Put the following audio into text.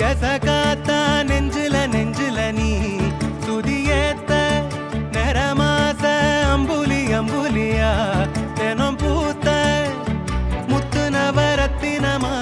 எசகாத்தா நெஞ்சில நெஞ்சில நீ? சுதியேத்த நிறமாச அம்புலி அம்புலியா? தினம் பூத்த முத்துனவரத்தினமா